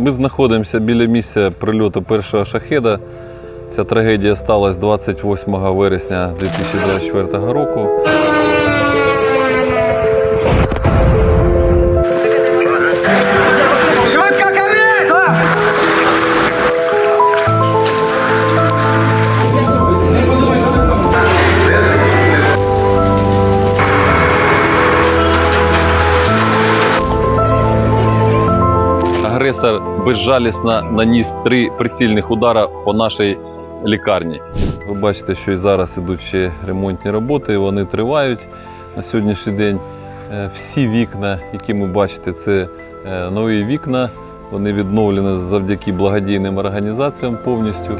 Ми знаходимося біля місця прильоту першого шахеда. Ця трагедія сталася 28 вересня 2024 року. Агресор безжалісно наніс три прицільних удара по нашій лікарні. Ви бачите, що і зараз ідуть ще ремонтні роботи, і вони тривають на сьогоднішній день. Е, Всі вікна, які ми бачите, це е, нові вікна. Вони відновлені завдяки благодійним організаціям повністю.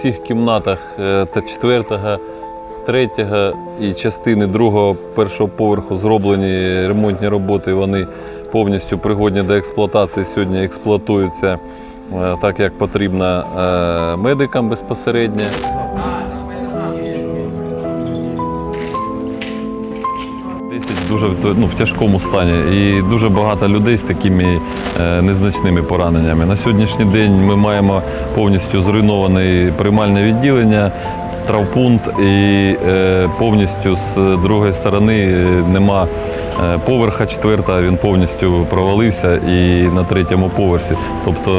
Всіх кімнатах е, та четвертого, третього і частини другого, першого поверху зроблені ремонтні роботи. Вони повністю пригодні до експлуатації. Сьогодні експлуатуються е, так, як потрібно е, медикам безпосередньо. Десять дуже в- ну, в тяжкому стані і дуже багато людей з такими е, незначними пораненнями. На сьогоднішній день ми маємо повністю зруйноване приймальне відділення, травпункт і е, повністю з другої сторони е, нема е, поверха четвертого, він повністю провалився і на третьому поверсі. Тобто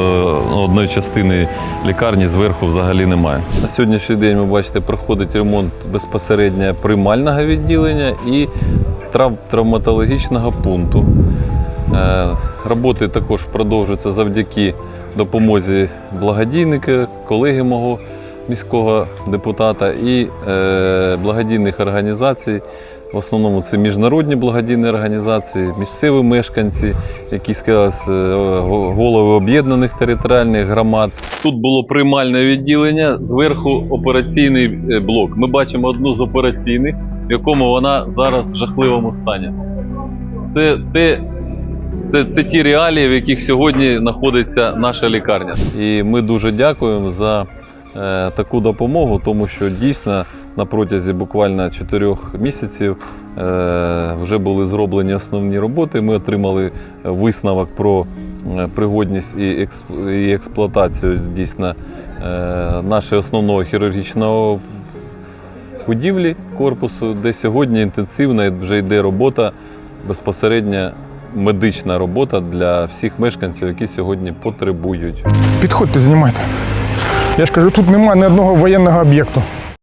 ну, одної частини лікарні зверху взагалі немає. На сьогоднішній день ви бачите, проходить ремонт безпосередньо приймального відділення і трав- травматологічного пункту. Е, Роботи також продовжуються завдяки допомозі благодійника, колеги мого міського депутата і е, благодійних організацій. В основному це міжнародні благодійні організації, місцеві мешканці, які сказалось, е, голови об'єднаних територіальних громад. Тут було приймальне відділення, зверху операційний блок. Ми бачимо одну з операційних, в якому вона зараз в жахливому стані. Це, те, це, це ті реалії, в яких сьогодні знаходиться наша лікарня. І ми дуже дякуємо за е, таку допомогу, тому що дійсно на протязі буквально 4 місяців е, вже були зроблені основні роботи. Ми отримали висновок про е, пригодність і, експ- і експлуатацію дійсно е, нашого основного хірургічного будівлі корпусу, де сьогодні інтенсивна вже йде робота безпосередньо медична робота для всіх мешканців, які сьогодні потребують. Підходьте, знімайте. Я ж кажу, тут немає ні одного воєнного об'єкту.